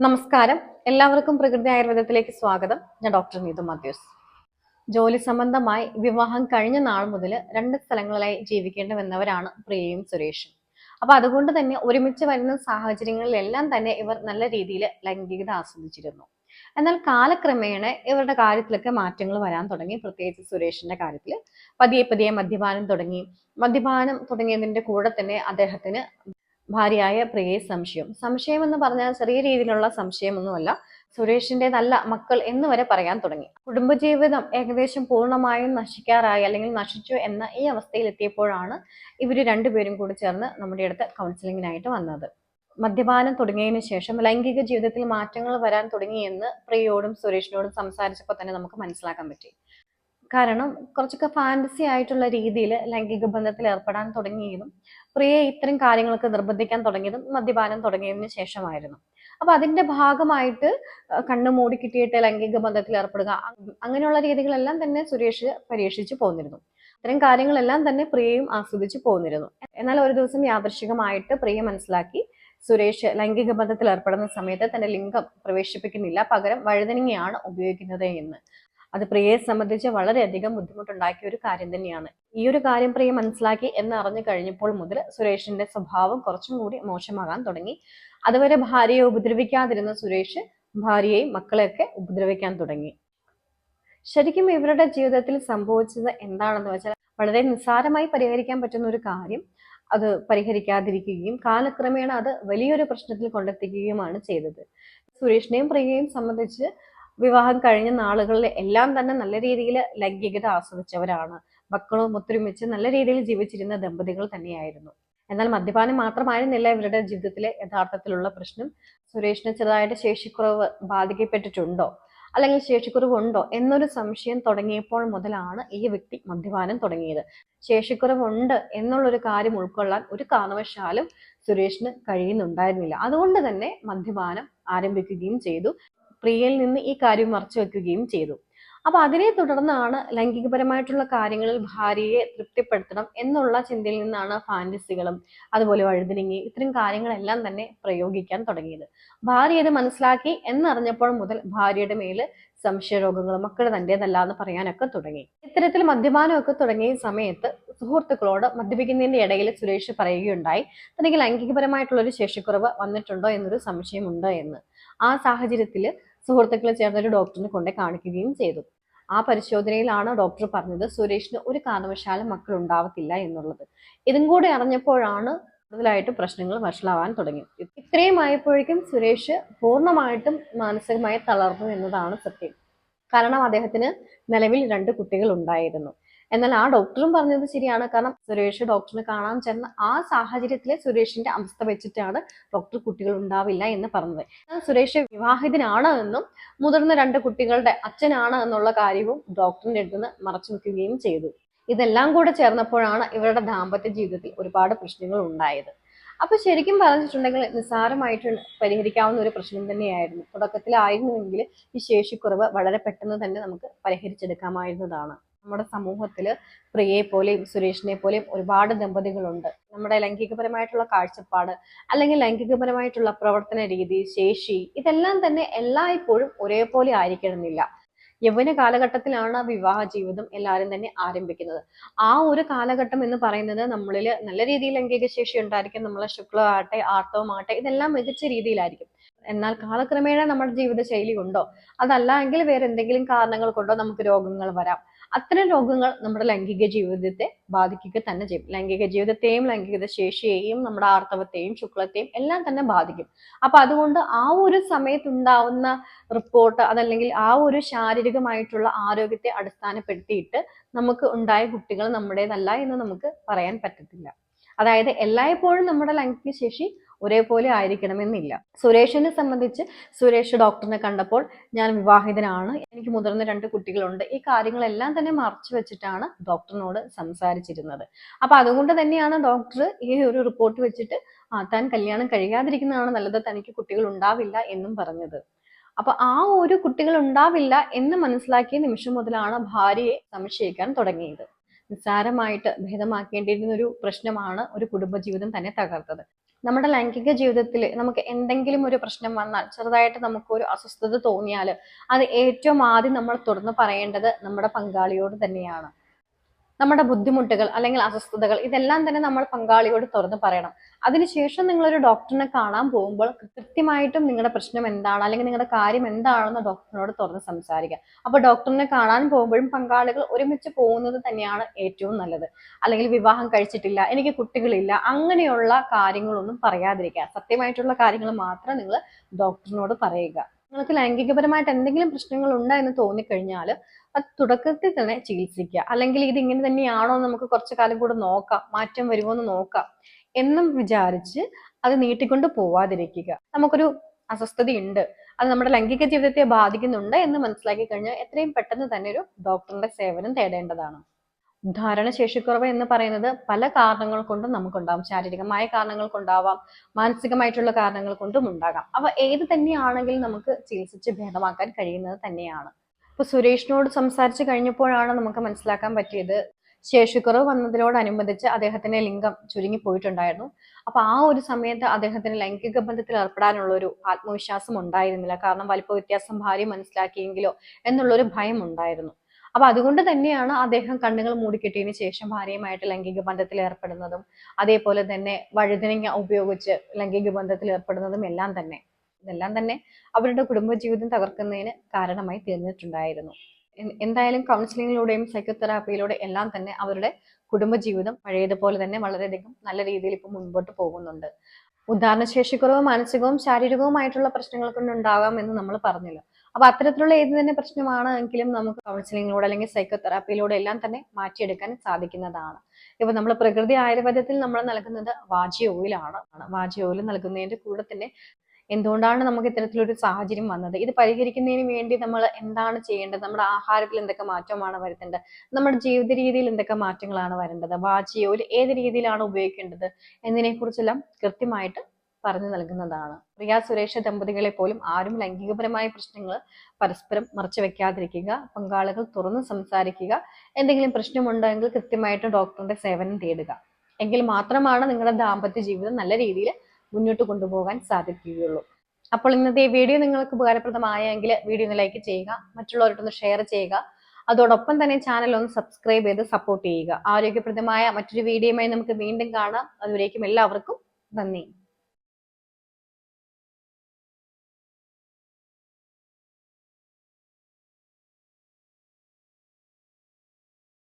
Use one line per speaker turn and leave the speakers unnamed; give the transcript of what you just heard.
നമസ്കാരം. എല്ലാവർക്കും പ്രകൃതി ആയുർവേദത്തിലേക്ക് സ്വാഗതം. ഞാൻ ഡോക്ടർ നീതു മാത്യൂസ്. ജോലി സംബന്ധമായി വിവാഹം കഴിഞ്ഞ നാൾ മുതൽ രണ്ട് സ്ഥലങ്ങളിലായി ജീവിക്കേണ്ടി വന്നവരാണ് പ്രിയയും സുരേഷും. അപ്പൊ അതുകൊണ്ട് തന്നെ ഒരുമിച്ച് വരുന്ന സാഹചര്യങ്ങളിലെല്ലാം തന്നെ ഇവർ നല്ല രീതിയിൽ ലൈംഗികത ആസ്വദിച്ചിരുന്നു. എന്നാൽ കാലക്രമേണ ഇവരുടെ കാര്യത്തിലൊക്കെ മാറ്റങ്ങൾ വരാൻ തുടങ്ങി. പ്രത്യേകിച്ച് സുരേഷിന്റെ കാര്യത്തിൽ പതിയെ പതിയെ മദ്യപാനം തുടങ്ങി. മദ്യപാനം തുടങ്ങിയതിന്റെ കൂടെ തന്നെ അദ്ദേഹത്തിന് ഭാര്യയായ പ്രിയെ സംശയം. സംശയം എന്ന് പറഞ്ഞാൽ ചെറിയ രീതിയിലുള്ള സംശയമൊന്നുമല്ല. സുരേഷിന്റെ നല്ല മക്കൾ എന്ന് വരെ പറയാൻ തുടങ്ങി. കുടുംബജീവിതം ഏകദേശം പൂർണമായും നശിക്കാറായി അല്ലെങ്കിൽ നശിച്ചു എന്ന ഈ അവസ്ഥയിൽ എത്തിയപ്പോഴാണ് ഇവർ രണ്ടുപേരും കൂടി ചേർന്ന് നമ്മുടെ അടുത്ത് കൗൺസിലിങ്ങിനായിട്ട് വന്നത്. മദ്യപാനം തുടങ്ങിയതിനു ശേഷം ലൈംഗിക ജീവിതത്തിൽ മാറ്റങ്ങൾ വരാൻ തുടങ്ങിയെന്ന് പ്രിയയോടും സുരേഷിനോടും സംസാരിച്ചപ്പോൾ തന്നെ നമുക്ക് മനസ്സിലാക്കാൻ പറ്റി. കാരണം കുറച്ചൊക്കെ ഫാന്റസി ആയിട്ടുള്ള രീതിയിൽ ലൈംഗിക ബന്ധത്തിൽ ഏർപ്പെടാൻ തുടങ്ങിയതും പ്രിയയെ ഇത്തരം കാര്യങ്ങളൊക്കെ നിർബന്ധിക്കാൻ തുടങ്ങിയതും മദ്യപാനം തുടങ്ങിയതിന് ശേഷമായിരുന്നു. അപ്പൊ അതിന്റെ ഭാഗമായിട്ട് കണ്ണു കണ്ണ് മൂടി കിട്ടിയിട്ട് ലൈംഗിക ബന്ധത്തിൽ ഏർപ്പെടുക അങ്ങനെയുള്ള രീതികളെല്ലാം തന്നെ സുരേഷ് പരീക്ഷിച്ചു പോന്നിരുന്നു. ഇത്തരം കാര്യങ്ങളെല്ലാം തന്നെ പ്രിയയും ആസ്വദിച്ചു പോന്നിരുന്നു. എന്നാൽ ഒരു ദിവസം യാദൃശികമായിട്ട് പ്രിയ മനസ്സിലാക്കി സുരേഷ് ലൈംഗിക ബന്ധത്തിൽ ഏർപ്പെടുന്ന സമയത്ത് തന്റെ ലിംഗം പ്രവേശിപ്പിക്കുന്നില്ല പകരം വഴുതനങ്ങയാണ് ഉപയോഗിക്കുന്നത് എന്ന്. അത് പ്രിയയെ സംബന്ധിച്ച് വളരെയധികം ബുദ്ധിമുട്ടുണ്ടാക്കിയ ഒരു കാര്യം തന്നെയാണ്. ഈ ഒരു കാര്യം പ്രിയ മനസ്സിലാക്കി എന്ന് അറിഞ്ഞു കഴിഞ്ഞപ്പോൾ മുതൽ സുരേഷിന്റെ സ്വഭാവം കുറച്ചും കൂടി മോശമാകാൻ തുടങ്ങി. അതുവരെ ഭാര്യയെ ഉപദ്രവിക്കാതിരുന്ന സുരേഷ് ഭാര്യയെയും മക്കളെയൊക്കെ ഉപദ്രവിക്കാൻ തുടങ്ങി. ശരിക്കും ഇവരുടെ ജീവിതത്തിൽ സംഭവിച്ചത് എന്താണെന്ന് വെച്ചാൽ വളരെ നിസ്സാരമായി പരിഹരിക്കാൻ പറ്റുന്ന ഒരു കാര്യം അത് പരിഹരിക്കാതിരിക്കുകയും കാലക്രമേണ അത് വലിയൊരു പ്രശ്നത്തിൽ കൊണ്ടെത്തിക്കുകയുമാണ് ചെയ്തത്. സുരേഷിനെയും പ്രിയയെയും സംബന്ധിച്ച് വിവാഹം കഴിഞ്ഞ നാളുകളിൽ എല്ലാം തന്നെ നല്ല രീതിയിൽ ലൈംഗികത ആസ്വദിച്ചവരാണ്. മക്കളും ഒത്തൊരുമിച്ച് നല്ല രീതിയിൽ ജീവിച്ചിരുന്ന ദമ്പതികൾ തന്നെയായിരുന്നു. എന്നാൽ മദ്യപാനം മാത്രമായിരുന്നില്ല ഇവരുടെ ജീവിതത്തിലെ യഥാർത്ഥത്തിലുള്ള പ്രശ്നം. സുരേഷിന് ചെറുതായിട്ട് ശേഷിക്കുറവ് ബാധിക്കപ്പെട്ടിട്ടുണ്ടോ? അല്ലെങ്കിൽ ശേഷിക്കുറവ് ഉണ്ടോ എന്നൊരു സംശയം തുടങ്ങിയപ്പോൾ മുതലാണ് ഈ വ്യക്തി മദ്യപാനം തുടങ്ങിയത്. ശേഷിക്കുറവുണ്ട് എന്നുള്ളൊരു കാര്യം ഉൾക്കൊള്ളാൻ ഒരു കാരണവശാലും സുരേഷിന് കഴിയുന്നുണ്ടായിരുന്നില്ല. അതുകൊണ്ട് തന്നെ മദ്യപാനം ആരംഭിക്കുകയും ചെയ്തു. പ്രിയയിൽ നിന്ന് ഈ കാര്യം മറച്ചു വെക്കുകയും ചെയ്തു. അപ്പൊ അതിനെ തുടർന്നാണ് ലൈംഗികപരമായിട്ടുള്ള കാര്യങ്ങളിൽ ഭാര്യയെ തൃപ്തിപ്പെടുത്തണം എന്നുള്ള ചിന്തയിൽ നിന്നാണ് ഫാന്റസികളും അതുപോലെ വഴുതിനിങ്ങി ഇത്തരം കാര്യങ്ങളെല്ലാം തന്നെ പ്രയോഗിക്കാൻ തുടങ്ങിയത്. ഭാര്യ ഇത് മനസ്സിലാക്കി എന്നറിഞ്ഞപ്പോൾ മുതൽ ഭാര്യയുടെ മേൽ സംശയരോഗങ്ങളും മക്കൾ തന്റെതല്ല എന്ന് പറയാനൊക്കെ തുടങ്ങി. ഇത്തരത്തിൽ മദ്യപാനമൊക്കെ തുടങ്ങിയ സമയത്ത് സുഹൃത്തുക്കളോട് മദ്യപിക്കുന്നതിന്റെ ഇടയിൽ സുരേഷ് പറയുകയുണ്ടായി തനിക്ക് ലൈംഗികപരമായിട്ടുള്ള ഒരു ശേഷിക്കുറവ് വന്നിട്ടുണ്ടോ എന്നൊരു സംശയമുണ്ട് എന്ന്. ആ സാഹചര്യത്തിൽ സുഹൃത്തുക്കൾ ചേർന്ന് ഒരു ഡോക്ടറിനെ കൊണ്ടേ കാണിക്കുകയും ചെയ്തു. ആ പരിശോധനയിലാണ് ഡോക്ടർ പറഞ്ഞത് സുരേഷിന് ഒരു കാരണവശാലും മക്കൾ ഉണ്ടാവത്തില്ല എന്നുള്ളത്. ഇതും കൂടി അറിഞ്ഞപ്പോഴാണ് കൂടുതലായിട്ട് പ്രശ്നങ്ങൾ വഷളാവാൻ തുടങ്ങി ഇത്രയും ആയപ്പോഴേക്കും സുരേഷ് പൂർണമായിട്ടും മാനസികമായി തളർന്നു എന്നതാണ് സത്യം. കാരണം അദ്ദേഹത്തിന് നിലവിൽ രണ്ട് കുട്ടികൾ ഉണ്ടായിരുന്നു. എന്നാൽ ആ ഡോക്ടറും പറഞ്ഞത് ശരിയാണ്. കാരണം സുരേഷ് ഡോക്ടറിനെ കാണാൻ ചെന്ന ആ സാഹചര്യത്തിൽ സുരേഷിന്റെ അവസ്ഥ വെച്ചിട്ടാണ് ഡോക്ടർ കുട്ടികൾ ഉണ്ടാവില്ല എന്ന് പറഞ്ഞത്. സുരേഷ് വിവാഹിതനാണ് എന്നും മുതിർന്ന രണ്ട് കുട്ടികളുടെ അച്ഛനാണ് എന്നുള്ള കാര്യവും ഡോക്ടറിന്റെ അടുത്ത് നിന്ന് മറച്ചു വെക്കുകയും ചെയ്തു. ഇതെല്ലാം കൂടെ ചേർന്നപ്പോഴാണ് ഇവരുടെ ദാമ്പത്യ ജീവിതത്തിൽ ഒരുപാട് പ്രശ്നങ്ങൾ ഉണ്ടായത്. അപ്പൊ ശരിക്കും പറഞ്ഞിട്ടുണ്ടെങ്കിൽ നിസ്സാരമായിട്ട് പരിഹരിക്കാവുന്ന ഒരു പ്രശ്നം തന്നെയായിരുന്നു. തുടക്കത്തിലായിരുന്നുവെങ്കിൽ ഈ ശേഷിക്കുറവ് വളരെ പെട്ടെന്ന് തന്നെ നമുക്ക് പരിഹരിച്ചെടുക്കാമായിരുന്നതാണ്. നമ്മുടെ സമൂഹത്തിൽ പ്രിയയെ പോലെയും സുരേഷിനെ പോലെയും ഒരുപാട് ദമ്പതികളുണ്ട്. നമ്മുടെ ലൈംഗികപരമായിട്ടുള്ള കാഴ്ചപ്പാട് അല്ലെങ്കിൽ ലൈംഗികപരമായിട്ടുള്ള പ്രവർത്തന രീതി ശേഷി ഇതെല്ലാം തന്നെ എല്ലായ്പ്പോഴും ഒരേപോലെ ആയിരിക്കണമെന്നില്ല. യൗവന കാലഘട്ടത്തിലാണ് വിവാഹ ജീവിതം എല്ലാവരും തന്നെ ആരംഭിക്കുന്നത്. ആ ഒരു കാലഘട്ടം എന്ന് പറയുന്നത് നമ്മളിൽ നല്ല രീതിയിൽ ലൈംഗിക ശേഷി ഉണ്ടായിരിക്കും. നമ്മളെ ശുക്ലമാകട്ടെ ആർത്തവമാകട്ടെ ഇതെല്ലാം മികച്ച രീതിയിലായിരിക്കും. എന്നാൽ കാലക്രമേണ നമ്മുടെ ജീവിതശൈലി കൊണ്ടോ അതല്ല എങ്കിൽ വേറെ എന്തെങ്കിലും കാരണങ്ങൾ കൊണ്ടോ നമുക്ക് രോഗങ്ങൾ വരാം. അത്തരം രോഗങ്ങൾ നമ്മുടെ ലൈംഗിക ജീവിതത്തെ ബാധിക്കുക തന്നെ ചെയ്യും. ലൈംഗിക ജീവിതത്തെയും ലൈംഗിക ശേഷിയെയും നമ്മുടെ ആർത്തവത്തെയും ശുക്ലത്തെയും എല്ലാം തന്നെ ബാധിക്കും. അപ്പൊ അതുകൊണ്ട് ആ ഒരു സമയത്തുണ്ടാവുന്ന റിപ്പോർട്ട് അതല്ലെങ്കിൽ ആ ഒരു ശാരീരികമായിട്ടുള്ള ആരോഗ്യത്തെ അടിസ്ഥാനപ്പെടുത്തിയിട്ട് നമുക്ക് ഉണ്ടായ കുട്ടികൾ നമ്മുടേതല്ല എന്ന് നമുക്ക് പറയാൻ പറ്റത്തില്ല. അതായത് എല്ലായ്പ്പോഴും നമ്മുടെ ലൈംഗിക ശേഷി ഒരേപോലെ ആയിരിക്കണമെന്നില്ല. സുരേഷിനെ സംബന്ധിച്ച് സുരേഷ് ഡോക്ടറിനെ കണ്ടപ്പോൾ ഞാൻ വിവാഹിതനാണ്. എനിക്ക് മുതിർന്ന രണ്ട് കുട്ടികളുണ്ട്. ഈ കാര്യങ്ങളെല്ലാം തന്നെ മറച്ചു വെച്ചിട്ടാണ് ഡോക്ടറിനോട് സംസാരിച്ചിരുന്നത്. അപ്പൊ അതുകൊണ്ട് തന്നെയാണ് ഡോക്ടർ ഈ ഒരു റിപ്പോർട്ട് വെച്ചിട്ട് ആ താൻ കല്യാണം കഴിയാതിരിക്കുന്നതാണ് നല്ലത്. തനിക്ക് കുട്ടികൾ ഉണ്ടാവില്ല എന്നും പറഞ്ഞത്. അപ്പൊ ആ ഒരു കുട്ടികൾ ഉണ്ടാവില്ല എന്ന് മനസ്സിലാക്കിയ നിമിഷം മുതലാണ് ഭാര്യയെ സംശയിക്കാൻ തുടങ്ങിയത്. നിസ്സാരമായിട്ട് ഭേദമാക്കേണ്ടിയിരുന്ന ഒരു പ്രശ്നമാണ് ഒരു കുടുംബജീവിതം തന്നെ തകർത്തത്. നമ്മുടെ ലൈംഗിക ജീവിതത്തിൽ നമുക്ക് എന്തെങ്കിലും ഒരു പ്രശ്നം വന്നാൽ ചെറുതായിട്ട് നമുക്ക് ഒരു അസ്വസ്ഥത തോന്നിയാൽ അത് ഏറ്റവും ആദ്യം നമ്മൾ തുറന്നു പറയേണ്ടത് നമ്മുടെ പങ്കാളിയോട് തന്നെയാണ്. നമ്മുടെ ബുദ്ധിമുട്ടുകൾ അല്ലെങ്കിൽ അസ്വസ്ഥതകൾ ഇതെല്ലാം തന്നെ നമ്മൾ പങ്കാളിയോട് തുറന്നു പറയണം. അതിനുശേഷം നിങ്ങളൊരു ഡോക്ടറിനെ കാണാൻ പോകുമ്പോൾ കൃത്യമായിട്ടും നിങ്ങളുടെ പ്രശ്നം എന്താണ് അല്ലെങ്കിൽ നിങ്ങളുടെ കാര്യം എന്താണെന്ന് ഡോക്ടറിനോട് തുറന്ന് സംസാരിക്കുക. അപ്പോൾ ഡോക്ടറിനെ കാണാൻ പോകുമ്പോഴും പങ്കാളികൾ ഒരുമിച്ച് പോകുന്നത് തന്നെയാണ് ഏറ്റവും നല്ലത്. അല്ലെങ്കിൽ വിവാഹം കഴിച്ചിട്ടില്ല എനിക്ക് കുട്ടികളില്ല അങ്ങനെയുള്ള കാര്യങ്ങളൊന്നും പറയാതിരിക്കുക. സത്യമായിട്ടുള്ള കാര്യങ്ങൾ മാത്രം നിങ്ങൾ ഡോക്ടറിനോട് പറയുക. നിങ്ങൾക്ക് ലൈംഗികപരമായിട്ട് എന്തെങ്കിലും പ്രശ്നങ്ങൾ ഉണ്ട് എന്ന് തോന്നിക്കഴിഞ്ഞാൽ അത് തുടക്കത്തിൽ തന്നെ ചികിത്സിക്കുക. അല്ലെങ്കിൽ ഇത് ഇങ്ങനെ തന്നെയാണോ എന്ന് നമുക്ക് കുറച്ച് കാലം കൂടെ നോക്കാം. മാറ്റം വരുമോ എന്ന് നോക്കാം. എന്നും വിചാരിച്ച് അത് നീട്ടിക്കൊണ്ട് പോവാതിരിക്കുക. നമുക്കൊരു അസ്വസ്ഥതയുണ്ട് അത് നമ്മുടെ ലൈംഗിക ജീവിതത്തെ ബാധിക്കുന്നുണ്ട് എന്ന് മനസ്സിലാക്കി കഴിഞ്ഞാൽ എത്രയും പെട്ടെന്ന് തന്നെ ഒരു ഡോക്ടറിന്റെ സേവനം തേടേണ്ടതാണ്. ധാരണശേഷിക്കുറവ് എന്ന് പറയുന്നത് പല കാരണങ്ങൾ കൊണ്ടും നമുക്കുണ്ടാവും. ശാരീരികമായ കാരണങ്ങൾ കൊണ്ടാവാം മാനസികമായിട്ടുള്ള കാരണങ്ങൾ കൊണ്ടും ഉണ്ടാകാം. അവ ഏത് തന്നെയാണെങ്കിലും നമുക്ക് ചികിത്സിച്ച് ഭേദമാക്കാൻ കഴിയുന്നത് തന്നെയാണ്. ഇപ്പൊ സുരേഷിനോട് സംസാരിച്ചു കഴിഞ്ഞപ്പോഴാണ് നമുക്ക് മനസ്സിലാക്കാൻ പറ്റിയത്. ശേഷിക്കുറവ് വന്നതിനോടനുബന്ധിച്ച് അദ്ദേഹത്തിന്റെ ലിംഗം ചുരുങ്ങി പോയിട്ടുണ്ടായിരുന്നു അപ്പൊ ആ ഒരു സമയത്ത് അദ്ദേഹത്തിന് ലൈംഗിക ബന്ധത്തിൽ ഏർപ്പെടാനുള്ള ഒരു ആത്മവിശ്വാസം ഉണ്ടായിരുന്നില്ല. കാരണം വലിപ്പ വ്യത്യാസം ഭാര്യ മനസ്സിലാക്കിയെങ്കിലോ എന്നുള്ളൊരു ഭയം ഉണ്ടായിരുന്നു. അപ്പൊ അതുകൊണ്ട് തന്നെയാണ് അദ്ദേഹം കണ്ണുകൾ മൂടിക്കെട്ടിയതിനു ശേഷം ഭാര്യയുമായിട്ട് ലൈംഗിക ബന്ധത്തിൽ ഏർപ്പെടുന്നതും അതേപോലെ തന്നെ വഴുതനങ്ങ ഉപയോഗിച്ച് ലൈംഗിക ബന്ധത്തിൽ ഏർപ്പെടുന്നതും എല്ലാം തന്നെ. ഇതെല്ലാം തന്നെ അവരുടെ കുടുംബജീവിതം തകർക്കുന്നതിന് കാരണമായി തീർന്നിട്ടുണ്ടായിരുന്നു. എന്തായാലും കൗൺസിലിങ്ങിലൂടെയും സൈക്കോതെറാപ്പിയിലൂടെ എല്ലാം തന്നെ അവരുടെ കുടുംബജീവിതം പഴയതുപോലെ തന്നെ വളരെയധികം നല്ല രീതിയിൽ ഇപ്പം മുൻപോട്ട് പോകുന്നുണ്ട്. ഉദാഹരണശേഷിക്കുറവ് മാനസികവും ശാരീരികവുമായിട്ടുള്ള പ്രശ്നങ്ങൾ കൊണ്ടുണ്ടാകാം എന്ന് നമ്മൾ പറഞ്ഞല്ലോ. അപ്പൊ അത്തരത്തിലുള്ള ഏത് തന്നെ പ്രശ്നമാണ് എങ്കിലും നമുക്ക് കൗൺസിലിങ്ങിലൂടെ അല്ലെങ്കിൽ സൈക്കോതെറാപ്പിയിലൂടെ എല്ലാം തന്നെ മാറ്റിയെടുക്കാൻ സാധിക്കുന്നതാണ്. ഇപ്പൊ നമ്മൾ പ്രകൃതി ആയുർവേദത്തിൽ നമ്മൾ നൽകുന്നത് വാജി ഓയിലാണ് വാജി ഓയിൽ നൽകുന്നതിന്റെ കൂടെ തന്നെ എന്തുകൊണ്ടാണ് നമുക്ക് ഇത്തരത്തിലൊരു സാഹചര്യം വന്നത്? ഇത് പരിഹരിക്കുന്നതിന് വേണ്ടി നമ്മൾ എന്താണ് ചെയ്യേണ്ടത്? നമ്മുടെ ആഹാരത്തിൽ എന്തൊക്കെ മാറ്റമാണ് വരുത്തേണ്ടത്? നമ്മുടെ ജീവിത രീതിയിൽ എന്തൊക്കെ മാറ്റങ്ങളാണ് വരേണ്ടത് വാജി ഓയിൽ ഏത് രീതിയിലാണ് ഉപയോഗിക്കേണ്ടത്? എന്നതിനെ കുറിച്ചെല്ലാം കൃത്യമായിട്ട് പറഞ്ഞു നൽകുന്നതാണ്. പ്രിയ സുരേഷ ദമ്പതികളെ പോലും ആരും ലൈംഗികപരമായ പ്രശ്നങ്ങൾ പരസ്പരം മറച്ചു വെക്കാതിരിക്കുക പങ്കാളികൾ തുറന്ന് സംസാരിക്കുക എന്തെങ്കിലും പ്രശ്നമുണ്ടെങ്കിൽ കൃത്യമായിട്ട് ഡോക്ടറിന്റെ സേവനം തേടുക. എങ്കിൽ മാത്രമാണ് നിങ്ങളുടെ ദാമ്പത്യ ജീവിതം നല്ല രീതിയിൽ മുന്നോട്ട് കൊണ്ടുപോകാൻ സാധിക്കുകയുള്ളൂ. അപ്പോൾ ഇന്നത്തെ ഈ വീഡിയോ നിങ്ങൾക്ക് ഉപകാരപ്രദമായെങ്കിൽ വീഡിയോ ഒന്ന് ലൈക്ക് ചെയ്യുക മറ്റുള്ളവരോടൊന്ന് ഷെയർ ചെയ്യുക. അതോടൊപ്പം തന്നെ ചാനൽ ഒന്ന് സബ്സ്ക്രൈബ് ചെയ്ത് സപ്പോർട്ട് ചെയ്യുക. ആരോഗ്യപ്രദമായ മറ്റൊരു വീഡിയോയുമായി നമുക്ക് വീണ്ടും കാണാം. അതുവരേക്കും എല്ലാവർക്കും നന്ദി.